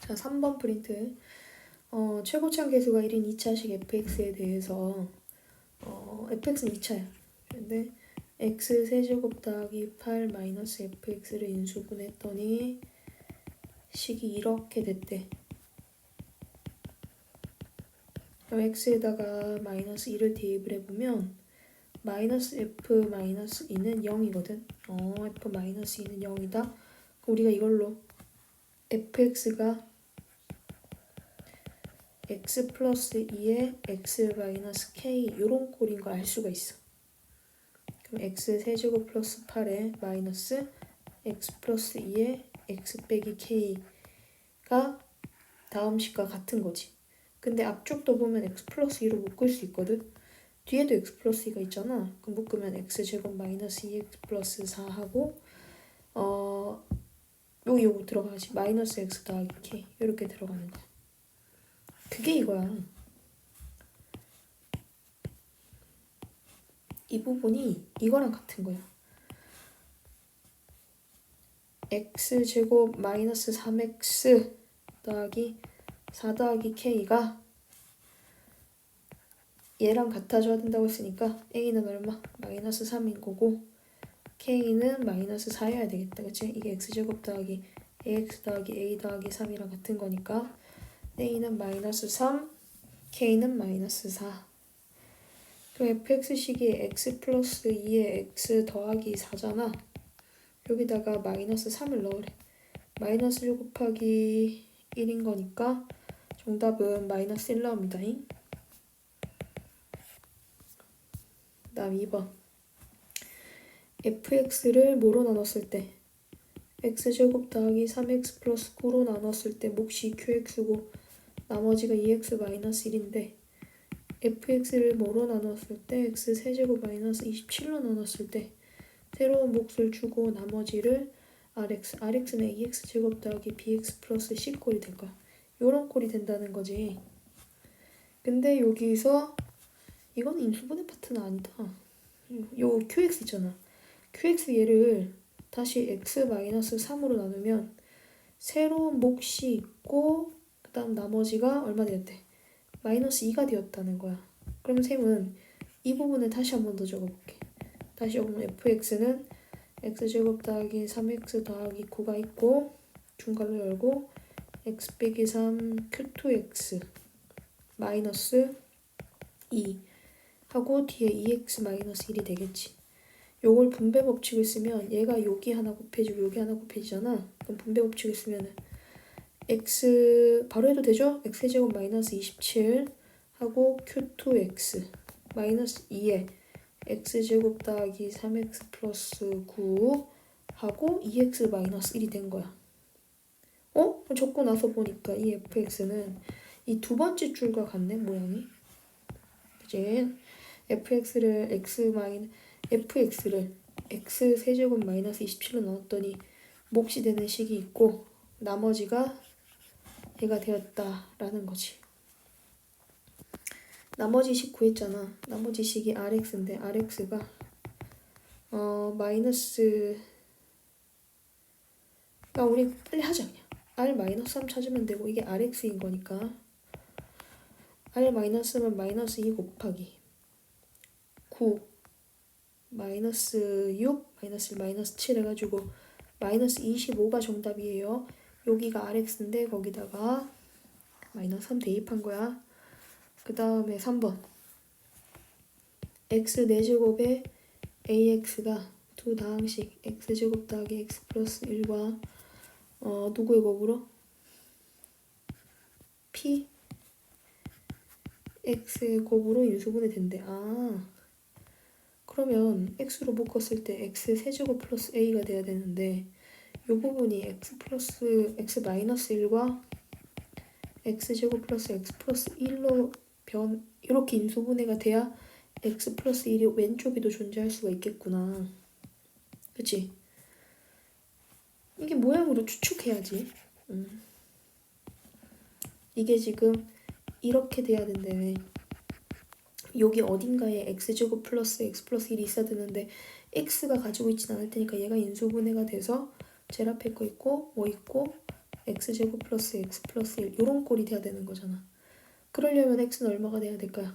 자, 3번 프린트. 어, 최고참 계수가 1인 2차식 fx에 대해서 어, fx는 2차야. 근데 x 세제곱 더하기 8 마이너스 fx를 인수분했더니 식이 이렇게 됐대. 그럼 x에다가 마이너스 2를 대입을 해보면 마이너스 f 마이너스 2는 0이거든. 어, f 마이너스 2는 0이다. 그럼 우리가 이걸로 fx가 x 플러스 2에 x 마이너스 k 요런 꼴인 걸 알 수가 있어. 그럼 x 세제곱 플러스 8에 마이너스 x 플러스 2에 x 빼기 k가 다음 식과 같은 거지. 근데 앞쪽도 보면 x 플러스 2로 묶을 수 있거든. 뒤에도 x 플러스 2가 있잖아. 그럼 묶으면 x 제곱 마이너스 2x 플러스 4 하고 어 여기 요거 들어가야지. 마이너스 x 더하기 k 이렇게 들어가는 거야. 그게 이거야. 이 부분이 이거랑 같은 거야. x 제곱 마이너스 3x 더하기 4 더하기 k가 얘랑 같아져야 된다고 했으니까 a는 얼마? 마이너스 3인 거고 k는 마이너스 4여야 되겠다. 그치? 이게 x제곱 더하기 ax 더하기 a 더하기 3이랑 같은 거니까 a는 마이너스 3, k는 마이너스 4. 그럼 fx식이 x 플러스 2에 x 더하기 4잖아. 여기다가 마이너스 3을 넣으래. 마이너스 1 곱하기 1인 거니까 정답은 마이너스 1 나옵니다. 그 다음 2번. Fx를 뭐로 나눴을 때 x제곱 더하기 3x 플러스 9로 나눴을 때 몫이 qx고 나머지가 2x 마이너스 1인데 fx를 뭐로 나눴을 때 x 세제곱 마이너스 27로 나눴을 때 새로운 몫을 주고 나머지를 rx, rx는 ax 제곱 더하기 bx 플러스 c 꼴이 될 거야. 요런 꼴이 된다는 거지. 근데 여기서 이건 인수분해 파트는 아니다. 요 qx 있잖아. Qx 얘를 다시 x-3으로 나누면 새로운 몫이 있고 그 다음 나머지가 얼마 되었대? 마이너스 2가 되었다는 거야. 그럼 쌤은 이 부분을 다시 한 번 더 적어볼게. 다시 적으면 fx는 x제곱 더하기 3x 더하기 9가 있고 중괄호 열고 x 빼기 3 q2x 마이너스 2 하고 뒤에 2x 마이너스 1이 되겠지. 요걸 분배 법칙을 쓰면 얘가 여기 하나 곱해지고 여기 하나 곱해지잖아. 그럼 분배 법칙을 쓰면은 x 바로 해도 되죠? x제곱 마이너스 27 하고 q2x 마이너스 2에 x제곱 더하기 3x 플러스 9 하고 2x 마이너스 1이 된 거야. 어? 적고 나서 보니까 이 fx는 이 두 번째 줄과 같네 모양이. 그치? fx를 x 마이너 fx를 x 세제곱 마이너스 27로 넣었더니 몫이 되는 식이 있고 나머지가 얘가 되었다라는 거지. 나머지 식 구했잖아. 나머지 식이 rx인데 rx가 어 마이너스 야 우리 빨리 하자 그냥 r 마이너스 3 찾으면 되고 이게 rx인 거니까 r 마이너스면 마이너스 2 곱하기 9 마이너스 6 마이너스 1 마이너스 7 해가지고 마이너스 25가 정답이에요. 여기가 rx인데 거기다가 마이너스 3 대입한 거야. 그 다음에 3번 x 4제곱에 ax가 두 다항식 x제곱 더하기 x 플러스 1과 어, 누구의 곱으로? p x의 곱으로 인수분해 된대. 아 그러면 x로 묶었을 때 x 세제곱 플러스 a가 돼야 되는데 이 부분이 x 플러스 x 마이너스 1과 x 제곱 플러스 x 플러스 1로 변 이렇게 인수분해가 돼야 x 플러스 1이 왼쪽에도 존재할 수가 있겠구나. 그치? 이게 모양으로 추측해야지. 음. 이게 지금 이렇게 돼야 된대. 여기 어딘가에 x제곱 플러스 x 플러스 1이 있어야 되는데 x가 가지고 있진 않을 테니까 얘가 인수분해가 돼서 제일 앞에 거 있고 뭐 있고 x제곱 플러스 x 플러스 1 요런 꼴이 돼야 되는 거잖아. 그러려면 x는 얼마가 돼야 될까요?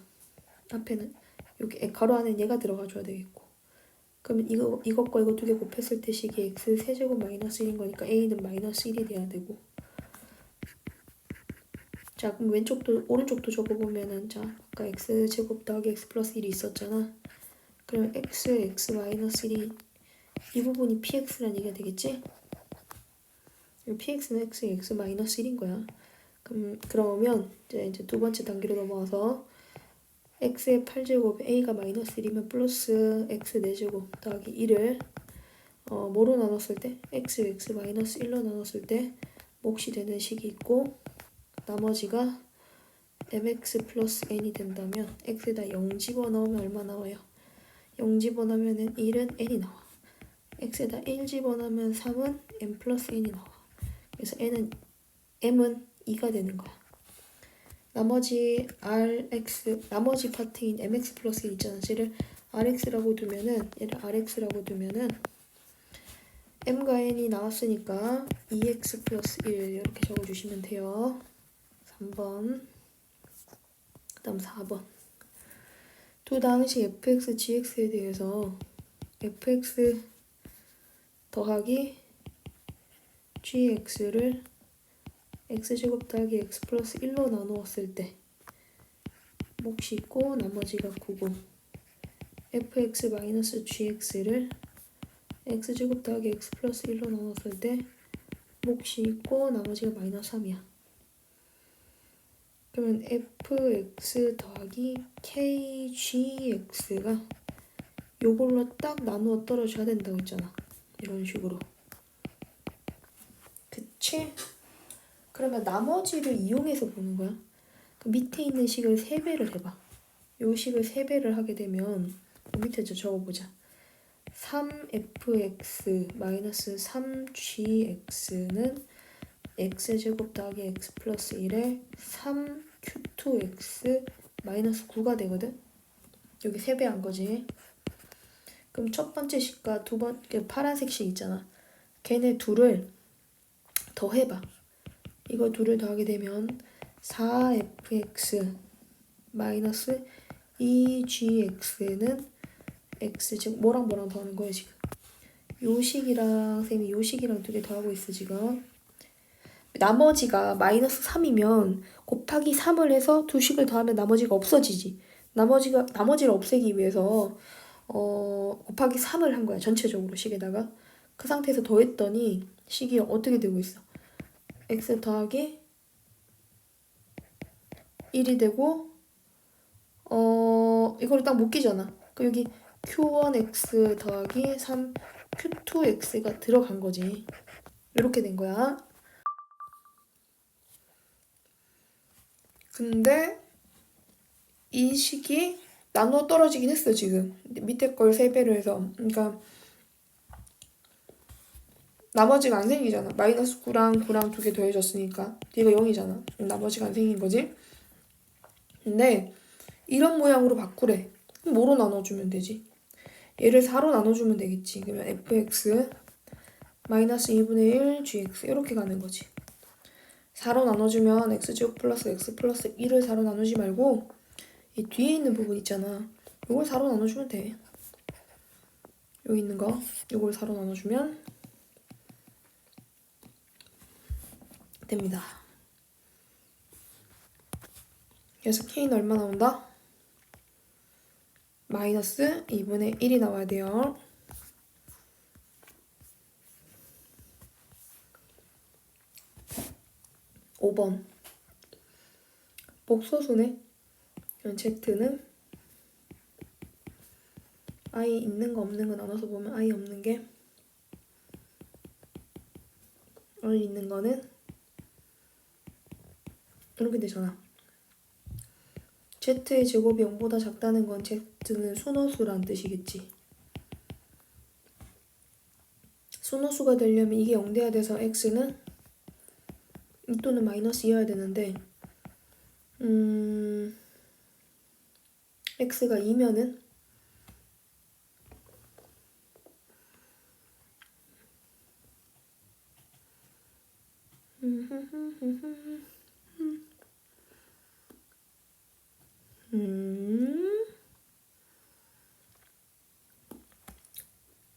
앞에는 여기 가로 안에 얘가 들어가 줘야 되겠고 그러면 이거, 이것과 이거 두 개 곱했을 때 식이 x 세제곱 마이너스 1인 거니까 a는 마이너스 1이 돼야 되고 자 그럼 왼쪽도 오른쪽도 적어보면은 자 아까 x제곱 더하기 x 플러스 1이 있었잖아. 그러면 x, x 마이너스 1이 이 부분이 px란 얘기가 되겠지? px는 x, x 마이너스 1인 거야. 그럼 그러면 이제, 이제 두 번째 단계로 넘어와서 x의 8제곱 a가 마이너스 1이면 플러스 x 4제곱 더하기 1을 어, 뭐로 나눴을 때? X, x 마이너스 1로 나눴을 때 몫이 되는 식이 있고 나머지가 mx 플러스 n이 된다면 x에다 0 집어넣으면 얼마 나와요? 0 집어넣으면 1은 n이 나와 x에다 1 집어넣으면 3은 m 플러스 n이 나와 그래서 n은 m은 2가 되는 거야 나머지 rx 나머지 파트인 mx 플러스 1 있잖아. 쟤를 rx라고 두면은 얘를 rx라고 두면은 m과 n이 나왔으니까 2x 플러스 1 이렇게 적어주시면 돼요. 3번 그 다음 4번 또 당시 fx, gx에 대해서 fx 더하기 gx를 x제곱 더하기 x 플러스 1로 나누었을 때 몫이 있고 나머지가 9고 fx 마이너스 gx를 x제곱 더하기 x 플러스 1로 나눴을 때 몫이 있고 나머지가 마이너스 3이야. 그러면 fx 더하기 kgx가 요걸로 딱 나누어 떨어져야 된다고 했잖아. 이런 식으로. 그치? 그러면 나머지를 이용해서 보는 거야. 그 밑에 있는 식을 3배를 해봐. 요 식을 3배를 하게 되면 밑에 저 적어보자. 3fx 마이너스 3gx는 x제곱 더하기 x 플러스 1에 3q2x 마이너스 9가 되거든? 여기 3배 한 거지. 그럼 첫 번째 식과 두 번, 그 파란색 식 있잖아. 걔네 둘을 더해봐. 이거 둘을 더하게 되면 4fx 마이너스 2gx는 x 즉 뭐랑 뭐랑 더하는 거야 지금 요 식이랑 쌤이 요 식이랑 두 개 더하고 있어 지금 나머지가 마이너스 3이면 곱하기 3을 해서 두 식을 더하면 나머지가 없어지지 나머지가 나머지를 없애기 위해서 어 곱하기 3을 한 거야 전체적으로 식에다가 그 상태에서 더했더니 식이 어떻게 되고 있어 x 더하기 1이 되고 어 이거를 딱 묶이잖아. 그 여기 q1x 더하기 3q2x가 들어간 거지. 이렇게 된 거야. 근데 이 식이 나눠 떨어지긴 했어 지금 밑에 걸 3배로 해서 그러니까 나머지가 안 생기잖아. 마이너스 9랑 9랑 두 개 더해졌으니까 뒤가 0이잖아. 나머지가 안 생긴 거지. 근데 이런 모양으로 바꾸래. 뭐로 나눠주면 되지? 얘를 4로 나눠주면 되겠지. 그러면 fx 마이너스 2분의 1 gx 이렇게 가는 거지. 4로 나눠주면 x제곱 플러스 x 플러스 1을 4로 나누지 말고 이 뒤에 있는 부분 있잖아. 이걸 4로 나눠주면 돼. 여기 있는 거 이걸 4로 나눠주면 됩니다. 그래서 K는 얼마 나온다? 마이너스 2분의 1이 나와야 돼요. (5번) 복소수네 Z는 i 있는 거 없는 거 나눠서 보면 i 없는 게 i 있는 거는 이렇게 되잖아. z의 제곱이 0보다 작다는 건 z는 순호수란 뜻이겠지. 순호수가 되려면 이게 0 돼야 돼서 x는 2 또는 마이너스 2여야 되는데 음 x가 2면은 음.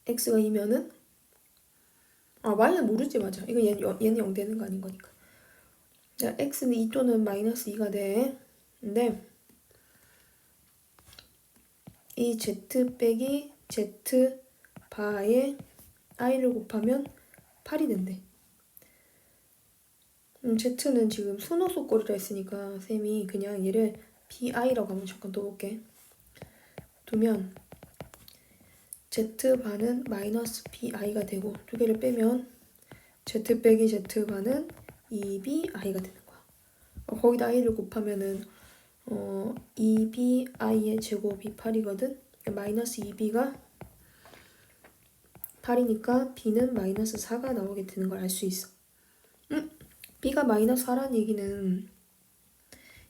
x가 2면은 아 y는 모르지 맞아 이거 얘는, 영- 얘는 0 되는 거 아닌 거니까 자, x는 2 또는 마이너스 2가 돼. 근데 이 z 빼기 z 바에 i를 곱하면 8이 된대. 음, z는 지금 순호 속꼴이라 했으니까 쌤이 그냥 얘를 bi라고 한번 잠깐 떠볼게. 두면 z반은 마이너스 bi가 되고 두 개를 빼면 z 빼기 z반은 2bi가 되는 거야. 어, 거기다 i를 곱하면은 어 2bi의 제곱이 8이거든. 마이너스 2b가 8이니까 b는 마이너스 4가 나오게 되는 걸 알 수 있어. 음, b가 마이너스 4라는 얘기는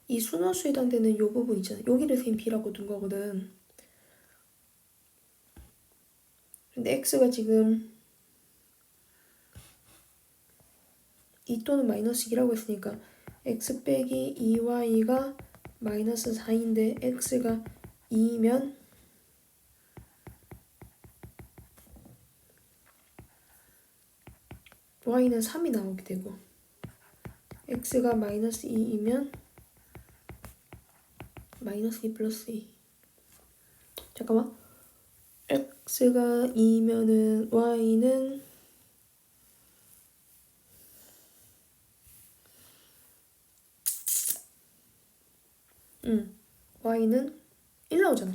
이 순원수에 해당되는 요 부분 있잖아. 여기를 쌤 b라고 둔 거거든. 근데 x가 지금 2 또는 마이너스 2라고 했으니까 x 빼기 2y가 마이너스 4인데 x가 2면 y는 3이 나오게 되고 x가 마이너스 2이면 마이너스 2 플러스 2 잠깐만. x가 2면은 y는 응 y는 1 나오잖아.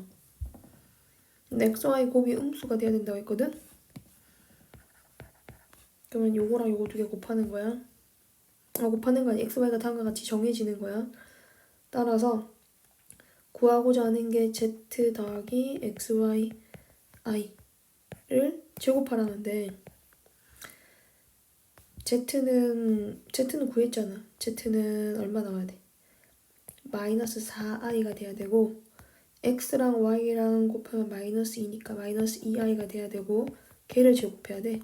근데 x, y 곱이 음수가 돼야 된다고 했거든? 그러면 요거랑 요거 두 개 곱하는 거야. 아 곱하는 거 아니야. x, y가 다음과 같이 정해지는 거야. 따라서 구하고자 하는 게 z 더하기 x, y i를 제곱하라는데 z는 z는 구했잖아. z는 얼마 나와야 돼? 마이너스 4i가 돼야 되고 x랑 y랑 곱하면 마이너스 2니까 마이너스 2i가 돼야 되고 걔를 제곱해야 돼.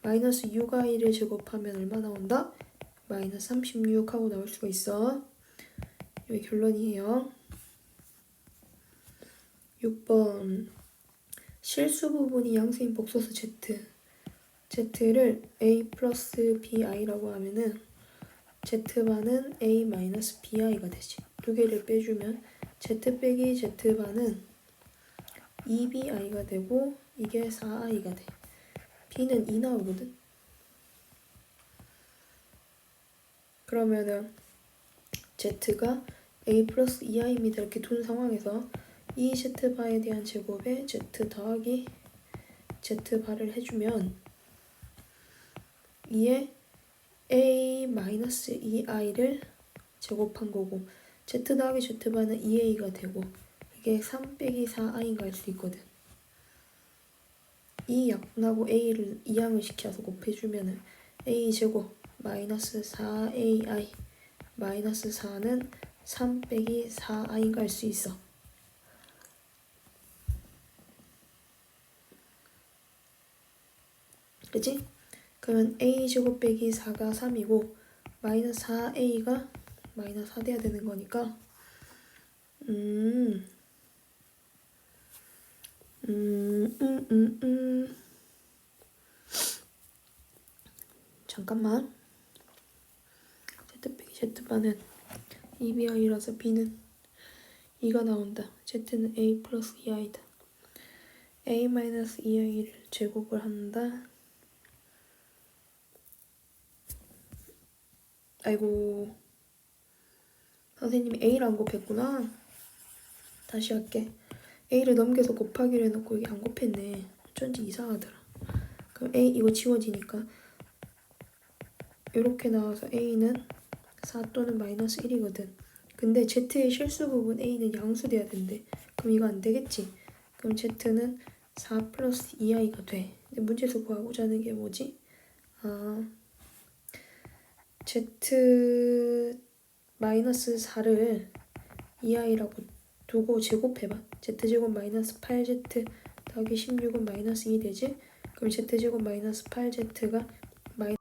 마이너스 6i를 제곱하면 얼마 나온다? 마이너스 36 하고 나올 수가 있어. 여기 결론이에요. 6번 실수 부분이 양수인 복소수 z z를 a 플러스 bi라고 하면은 z반은 a 마이너스 bi가 되지 두 개를 빼주면 z 빼기 z반은 2bi가 되고 이게 4i가 돼. B는 2 나오거든. 그러면은 z가 a 플러스 2i입니다. 이렇게 둔 상황에서 이 z바에 대한 제곱에 z 더하기 z바를 해주면 이에 a 마이너스 2i를 제곱한 거고 z 더하기 z바는 2a가 되고 이게 3 빼기 4i가 할 수 있거든. 이 약분하고 a를 이항을 시켜서 곱해주면은 a 제곱 마이너스 4ai 마이너스 4는 3 빼기 4i가 할 수 있어. 그지? 그러면 a 제곱 빼기 4가 3이고 마이너스 4a가 마이너스 4 돼야 되는 거니까. 음, 음, 음, 음, 음. 잠깐만. Z 빼기 z반은 2bi라서 b는 2가 나온다. Z는 a 플러스 2i다. A 마이너스 2i를 제곱을 한다. 아이고 선생님이 A를 안 곱했구나. 다시 할게. A를 넘겨서 곱하기로 해놓고 이게 안 곱했네. 어쩐지 이상하더라. 그럼 A 이거 지워지니까 이렇게 나와서 A는 4 또는 마이너스 1이거든. 근데 Z의 실수 부분 A는 양수돼야 된대. 그럼 이거 안 되겠지? 그럼 Z는 4 플러스 2i가 돼. 근데 문제에서 구하고자 하는 게 뭐지? 아 z 마이너스 4를 2i라고 두고 제곱해봐. z제곱 마이너스 8z 더하기 16은 마이너스 2 되지? 그럼 z제곱 마이너스 8z가 마이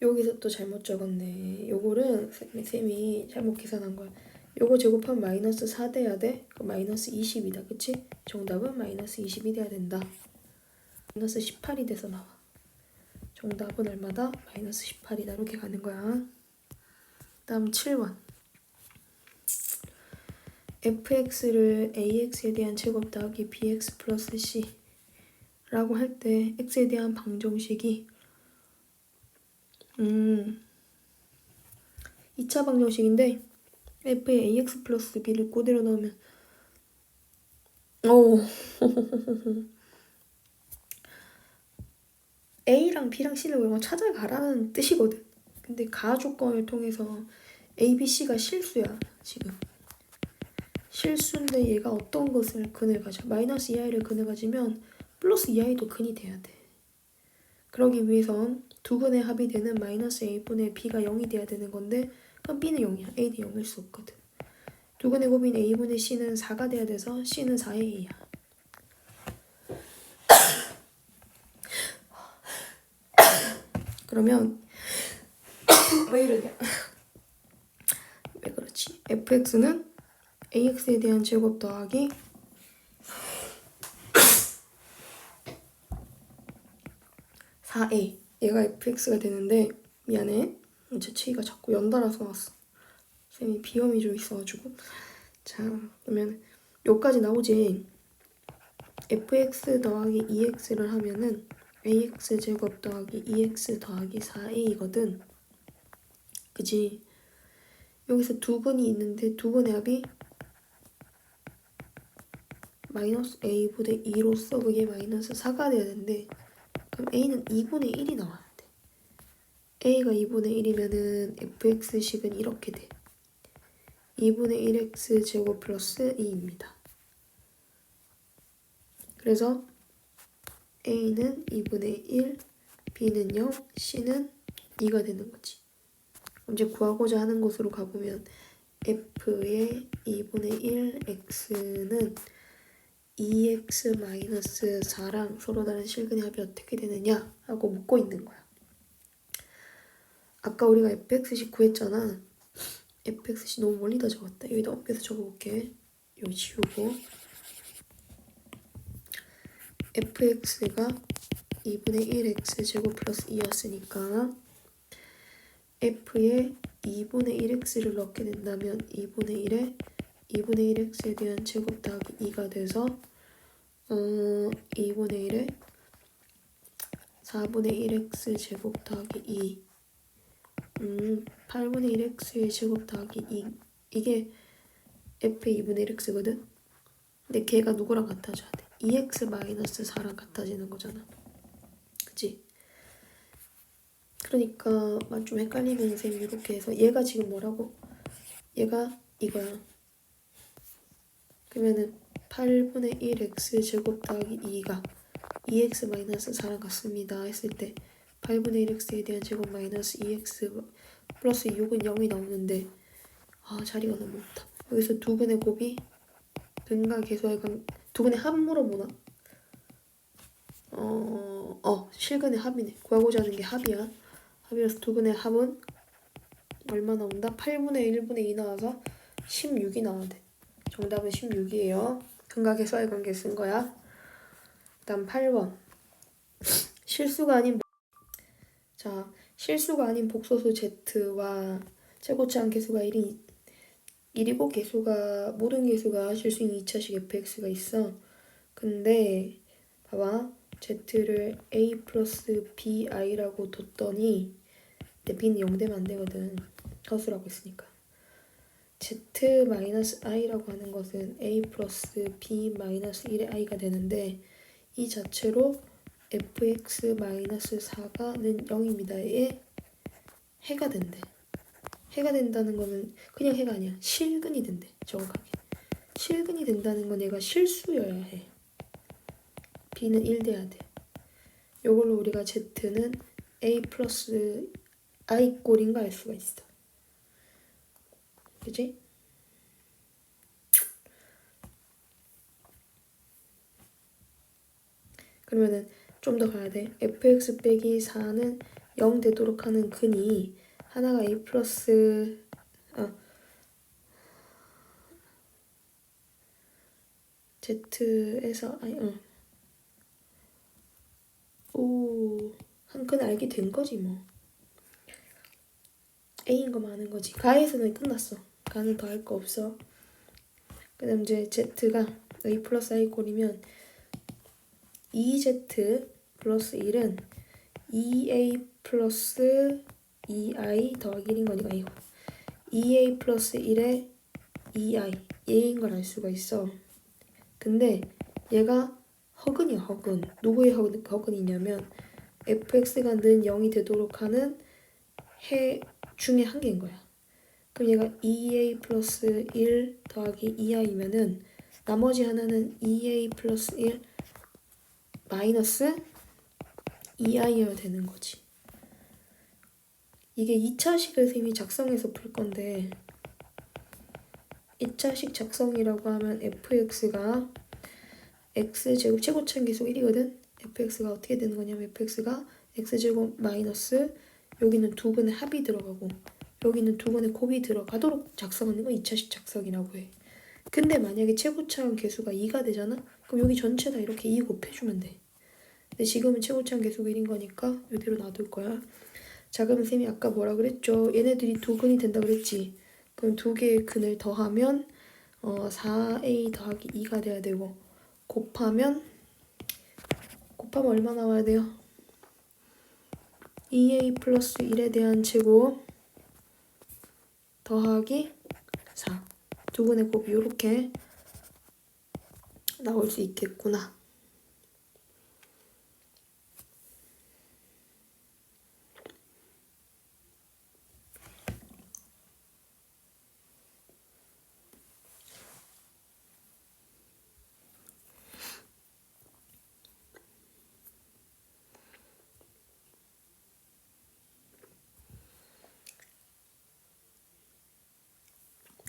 여기서 또 잘못 적었네. 요거를 쌤이- 쌤이 잘못 계산한 거야. 요거 제곱하면 마이너스 4 돼야 돼? 그럼 마이너스 20이다. 그치? 정답은 마이너스 20이 돼야 된다. 마이너스 18이 돼서 나와. 정답은 얼마다? 마이너스 18이다. 이렇게 가는 거야. 다음 7번. fx를 ax에 대한 제곱 더하기 bx 플러스 c 라고 할 때 x에 대한 방정식이 음 2차 방정식인데 f에 ax 플러스 b를 그대로 넣으면 오 a랑 b랑 c를 외워 찾아가라는 뜻이거든. 근데 가 조건을 통해서 a, b, c가 실수야 지금. 실수인데 얘가 어떤 것을 근을 가져? 마이너스 2i를 근을 가지면 플러스 2i도 근이 돼야 돼. 그러기 위해선 두 근의 합이 되는 마이너스 a분의 b가 0이 돼야 되는 건데 그럼 b는 0이야. A는 0일 수 없거든. 두 근의 곱인 a분의 c는 4가 돼야 돼서 c는 4의 a야 그러면 왜 이러냐? 왜 그렇지? Fx는 ax에 대한 제곱 더하기 4a 얘가 fx가 되는데 미안해. 재채기가 자꾸 연달아서 나왔어. 쌤이 비염이 좀 있어가지고. 자 그러면 여기까지 나오지. Fx 더하기 2x를 하면은 ax 제곱 더하기 2x 더하기 4a거든 그지 여기서 두 근이 있는데 두 근의 합이 마이너스 a분의 2로서 그게 마이너스 4가 돼야 되는데 그럼 a는 2분의 1이 나와야 돼. a가 2분의 1이면은 fx식은 이렇게 돼. 2분의 1x 제곱 플러스 2입니다. 그래서 a는 2분의 1, b는 0, c는 2가 되는 거지. 이제 구하고자 하는 곳으로 가보면 f의 2분의 1 x는 2x-4랑 서로 다른 실근의 합이 어떻게 되느냐 하고 묻고 있는 거야. 아까 우리가 fx식 구했잖아. fx식 너무 멀리다 적었다. 여기다 옮겨서 적어볼게. 여기 지우고 fx가 2분의 1x 제곱 플러스 2였으니까 f에 2분의 1x를 넣게 된다면 2분의 1에 2분의 1x에 대한 제곱 더하기 2가 돼서 어 2분의 1에 4분의 1x 제곱 더하기 2 음, 8분의 1x의 제곱 더하기 2 이게 f의 2분의 1x거든? 근데 걔가 누구랑 같아져야 돼 2x 마이너스 4랑 같아지는 거잖아 그치? 그러니까 만좀 헷갈리면 쌤이 이렇게 해서 얘가 지금 뭐라고? 얘가 이거야 그러면은 8분의 1x 제곱 더하기 2가 2x 마이너스 4랑 같습니다 했을 때 8분의 1x에 대한 제곱 마이너스 2x 플러스 6은 0이 나오는데 아 자리가 너무 없다 여기서 두 근의 곱이 근과 계수의 관 두 근의 합 물어보나? 어, 어 실근의 합이네 구하고자 하는 게 합이야 합이라서 두 근의 합은 얼마 나온다? 8분의 1분의 2 나와서 16이 나와야 돼 정답은 16이에요. 근각의 수와의 관계 쓴 거야. 다음 8번. 실수가 아닌 복- 자 실수가 아닌 복소수 z와 최고치한 개수가 1이 1이고 개수가 모든 개수가 실수인 2차식 fx가 있어. 근데 봐봐 z를 a 플러스 bi라고 뒀더니 근데 b는 0 되면 안 되거든. 허수라고 했으니까. z-i라고 하는 것은 a 플러스 b 마이너스 1의 i가 되는데 이 자체로 fx-4가는 0입니다에 해가 된대. 해가 된다는 거는 그냥 해가 아니야. 실근이 된대. 정확하게. 실근이 된다는 건 얘가 실수여야 해. b는 1 돼야 돼. 요걸로 우리가 z는 a 플러스 i 꼴인가 알 수가 있어. 그지? 그러면은 좀 더 가야 돼. fx 빼기 4는 0 되도록 하는 근이 하나가 a 플러스 아 z에서 아니 응. 오 한 근 알게 된 거지 뭐. A인 거 많은 거지. 가에서는 끝났어. 가는 더 할 거 없어. 그 다음 이제 z가 a 플러스 i 꼴이면 2z 플러스 1은 2a 플러스 2i 더하기 1인 거니까 이거. 2a 플러스 1에 2i 얘인 걸 알 수가 있어. 근데 얘가 허근이야 허근. 누구의 허근, 허근이냐면 fx가 는 0이 되도록 하는 해 중에 한 개인 거야. 그럼 얘가 2a 플러스 1 더하기 2i면은 나머지 하나는 2a 플러스 1 마이너스 2i여야 되는 거지. 이게 2차식을 쌤이 작성해서 풀 건데 2차식 작성이라고 하면 fx가 x제곱 최고차항 계속 1이거든. fx가 어떻게 되는 거냐면 fx가 x제곱 마이너스 여기는 두 근의 합이 들어가고 여기는 두 근의 곱이 들어가도록 작성하는 거 2차식 작성이라고 해. 근데 만약에 최고차항 개수가 2가 되잖아? 그럼 여기 전체 다 이렇게 2 곱해주면 돼. 근데 지금은 최고차항 계속 1인 거니까 이대로 놔둘 거야. 자 그러면 쌤이 아까 뭐라 그랬죠? 얘네들이 두 근이 된다 그랬지? 그럼 두 개의 근을 더하면 어 4a 더하기 2가 돼야 되고 곱하면 곱하면 얼마 나와야 돼요? 2a 플러스 1에 대한 제곱 더하기 4. 두 근의 곱이 이렇게 나올 수 있겠구나.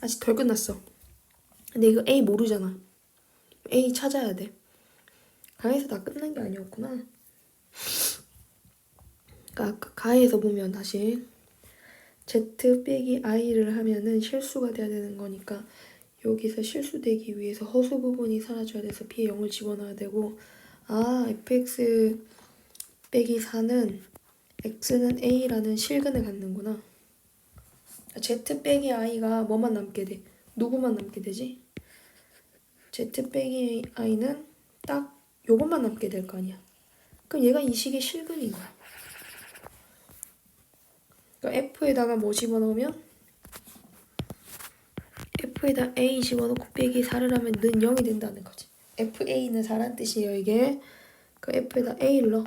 아직 덜 끝났어. 근데 이거 A 모르잖아. A 찾아야 돼. 가에서 다 끝난 게 아니었구나. 그러니까 가에서 보면 다시 Z 빼기 I를 하면은 실수가 돼야 되는 거니까 여기서 실수되기 위해서 허수 부분이 사라져야 돼서 B에 0을 집어넣어야 되고 아 fx 빼기 4는 x는 a라는 실근을 갖는구나. 빼기 i가 뭐만 남게 돼? 누구만 남게 되지? 빼기 i는 딱 요것만 남게 될 거 아니야. 그럼 얘가 이 식의 실근인 거야. 그러니까 f에다가 뭐 집어넣으면 f에다 a 집어넣고 빼기 4를 하면 는 0이 된다는 거지. fa는 4란 뜻이에요 이게. 그 f에다 a를 넣어.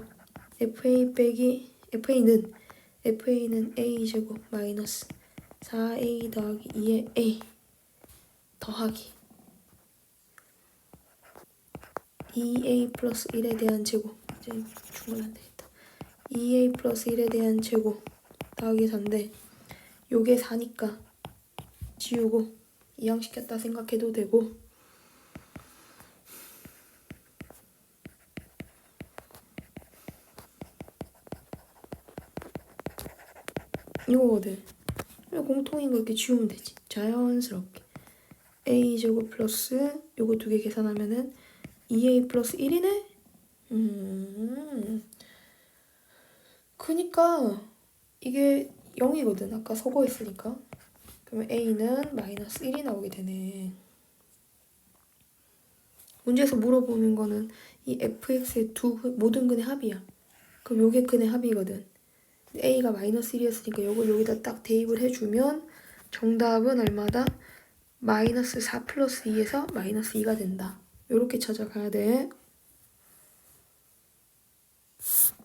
fa 빼기 fa는 fa는 a 제곱 마이너스 4a 더하기 2의 a 더하기 2a 플러스 1에 대한 제곱. 이제 중을 안 되겠다. 2a 플러스 1에 대한 제곱 더하기 4인데 요게 4니까 지우고 이항시켰다 생각해도 되고. 이거 공통인 거 이렇게 지우면 되지. 자연스럽게. a 제곱 플러스 요거 두 개 계산하면은 2a 플러스 1이네? 음. 그니까 이게 0이거든. 아까 서고 있으니까. 그러면 a는 마이너스 1이 나오게 되네. 문제에서 물어보는 거는 이 fx의 두 모든 근의 합이야. 그럼 요게 근의 합이거든. A가 마이너스 1이었으니까 요걸 여기다 딱 대입을 해주면 정답은 얼마다? 마이너스 4 플러스 2에서 마이너스 2가 된다. 이렇게 찾아가야 돼.